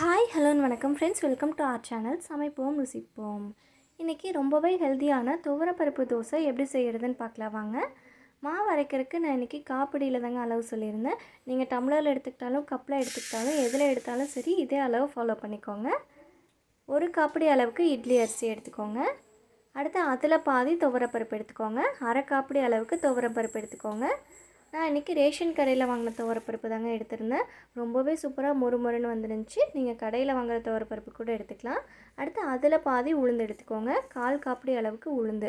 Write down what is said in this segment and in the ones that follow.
Hi hello வணக்கம். Friends welcome to our channel சமைப்போம் ருசிப்போம். இன்றைக்கி ரொம்பவே ஹெல்த்தியான துவரப்பருப்பு தோசை எப்படி செய்கிறதுன்னு பார்க்கலாம் வாங்க. மாவு அரைக்கிறதுக்கு நான் இன்றைக்கி காப்பிடியில் தாங்க அளவு சொல்லியிருந்தேன். நீங்கள் டம்ளரில் எடுத்துக்கிட்டாலும் கப்பில் எடுத்துக்கிட்டாலும் எதில் எடுத்தாலும் சரி இதே அளவு ஃபாலோ பண்ணிக்கோங்க. ஒரு காப்பிடி அளவுக்கு இட்லி அரிசி எடுத்துக்கோங்க. அடுத்து அதில் பாதி துவரப்பருப்பு எடுத்துக்கோங்க. அரை காப்பிடி அளவுக்கு துவரப்பருப்பு எடுத்துக்கோங்க. நான் இன்றைக்கி ரேஷன் கடையில் வாங்கின துவரப்பருப்பு தாங்க எடுத்திருந்தேன். ரொம்பவே சூப்பராக மொறு மொறுன்னு வந்துருந்துச்சு. நீங்கள் கடையில் வாங்குற துவரப்பருப்பு கூட எடுத்துக்கலாம். அடுத்து அதில் பாதி உளுந்து எடுத்துக்கோங்க. கால் காப்பிடி அளவுக்கு உளுந்து.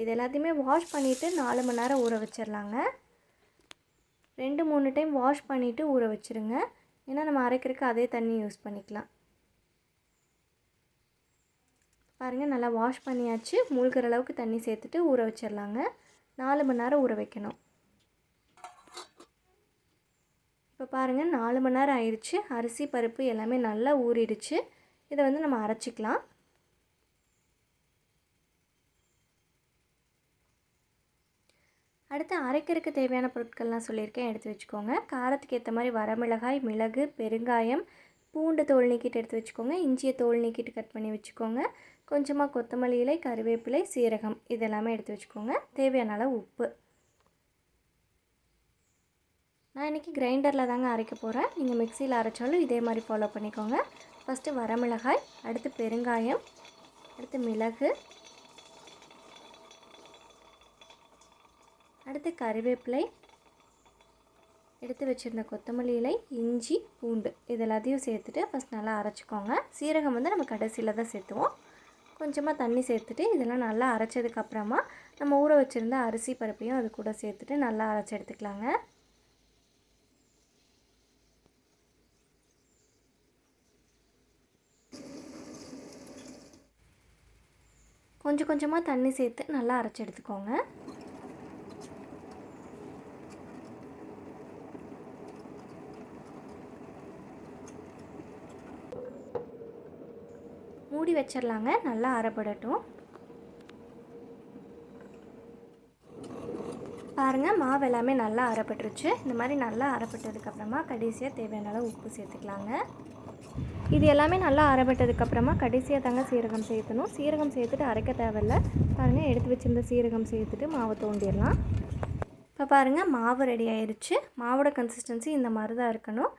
இது எல்லாத்தையுமே வாஷ் பண்ணிவிட்டு நாலு மணி நேரம் ஊற வச்சிடலாங்க ரெண்டு மூணு டைம் வாஷ் பண்ணிவிட்டு ஊற வச்சுருங்க. ஏன்னா நம்ம அரைக்கிறதுக்கு அதே தண்ணி யூஸ் பண்ணிக்கலாம். பாருங்கள் நல்லா வாஷ் பண்ணியாச்சு. மூழ்கிற அளவுக்கு தண்ணி சேர்த்துட்டு ஊற வச்சிடலாங்க நாலு மணி நேரம் ஊற வைக்கணும். இப்போ பாருங்கள் நாலு மணி நேரம் ஆயிடுச்சு. அரிசி பருப்பு எல்லாமே நல்லா ஊறிடுச்சு. இதை வந்து நம்ம அரைச்சிக்கலாம். அடுத்து அரைக்கிறதுக்கு தேவையான பொருட்கள்லாம் சொல்லியிருக்கேன். எடுத்து வச்சுக்கோங்க. காரத்துக்கு ஏற்ற மாதிரி வரமிளகாய் மிளகு பெருங்காயம் பூண்டு தோல் நீக்கிட்டு எடுத்து வச்சுக்கோங்க. இஞ்சியை தோல் நீக்கிட்டு கட் பண்ணி வச்சுக்கோங்க. கொஞ்சமாக கொத்தமல்லி இலை கருவேப்பிலை சீரகம் இதெல்லாமே எடுத்து வச்சுக்கோங்க. தேவையான அளவு உப்பு. நான் இன்றைக்கி கிரைண்டரில் தாங்க அரைக்க போகிறேன் நீங்கள் மிக்சியில் அரைச்சாலும் இதே மாதிரி ஃபாலோ பண்ணிக்கோங்க. ஃபஸ்ட்டு வரமிளகாய் அடுத்து பெருங்காயம் அடுத்து மிளகு அடுத்து கறிவேப்பிலை எடுத்து வச்சுருந்த கொத்தமல்லி இலை இஞ்சி பூண்டு இது எல்லாத்தையும் சேர்த்துட்டு ஃபஸ்ட் நல்லா அரைச்சிக்கோங்க. சீரகம் வந்து நம்ம கடைசியில் தான் சேர்த்துவோம். கொஞ்சமாக தண்ணி சேர்த்துட்டு இதெல்லாம் நல்லா அரைச்சதுக்கப்புறமா நம்ம ஊற வச்சுருந்த அரிசி பருப்பையும் அது கூட சேர்த்துட்டு நல்லா அரைச்சி எடுத்துக்கலாங்க. கொஞ்சம் கொஞ்சமாக தண்ணி சேர்த்து நல்லா அரைச்சி எடுத்துக்கோங்க. மூடி வச்சிடலாங்க நல்லா அரைப்படட்டும். பாருங்கள் மாவு எல்லாமே நல்லா அரைப்பட்டுருச்சு. இந்த மாதிரி நல்லா அரைப்பட்டதுக்கப்புறமா கடைசியாக தேவையான அளவு உப்பு சேர்த்துக்கலாங்க. இது எல்லாமே நல்லா அரைப்பட்டதுக்கப்புறமா கடைசியாக தாங்க சீரகம் சேர்த்தணும். சீரகம் சேர்த்துட்டு அரைக்க தேவையில்ல. பாருங்கள் எடுத்து வச்சுருந்த சீரகம் சேர்த்துட்டு மாவை தோண்டிடலாம். இப்போ பாருங்கள் மாவு ரெடி ஆயிடுச்சு மாவோட கன்சிஸ்டன்சி இந்த மாதிரி தான் இருக்கணும்.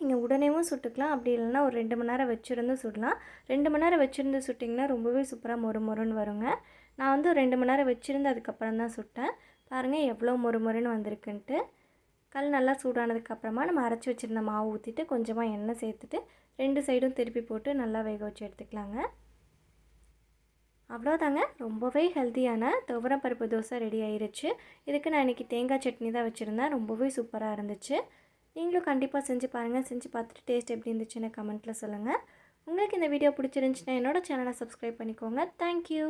நீங்கள் உடனேவும் சுட்டுக்கலாம். அப்படி இல்லைன்னா ஒரு ரெண்டு மணி நேரம் வச்சுருந்து சுடலாம். ரெண்டு மணி நேரம் வச்சுருந்து சுட்டிங்கன்னா ரொம்பவே சூப்பராக மொறு மொறுன்னு வருங்க. நான் வந்து ரெண்டு மணி நேரம் வச்சுருந்து அதுக்கப்புறம் தான் சுட்டேன். பாருங்கள் எவ்வளோ மொறு மொறுன்னு வந்திருக்குன்ட்டு. கல் நல்லா சூடானதுக்கப்புறமா நம்ம அரைச்சி வச்சுருந்த மாவு ஊற்றிட்டு கொஞ்சமாக எண்ணெய் சேர்த்துட்டு ரெண்டு சைடும் திருப்பி போட்டு நல்லா வேக வச்சு எடுத்துக்கலாங்க. அவ்வளோதாங்க ரொம்பவே ஹெல்த்தியான துவரப்பருப்பு தோசை ரெடி ஆயிருச்சு. இதுக்கு நான் இன்றைக்கி தேங்காய் சட்னி தான் வச்சுருந்தேன். ரொம்பவே சூப்பராக இருந்துச்சு. நீங்களும் கண்டிப்பாக செஞ்சு பாருங்கள் செஞ்சு பார்த்துட்டு டேஸ்ட் எப்படி இருந்துச்சுன்னு கமெண்ட்டில் சொல்லுங்கள் உங்களுக்கு இந்த வீடியோ பிடிச்சிருந்துச்சுன்னா என்னோடய சேனலை சப்ஸ்கிரைப் பண்ணிக்கோங்க. தேங்க்யூ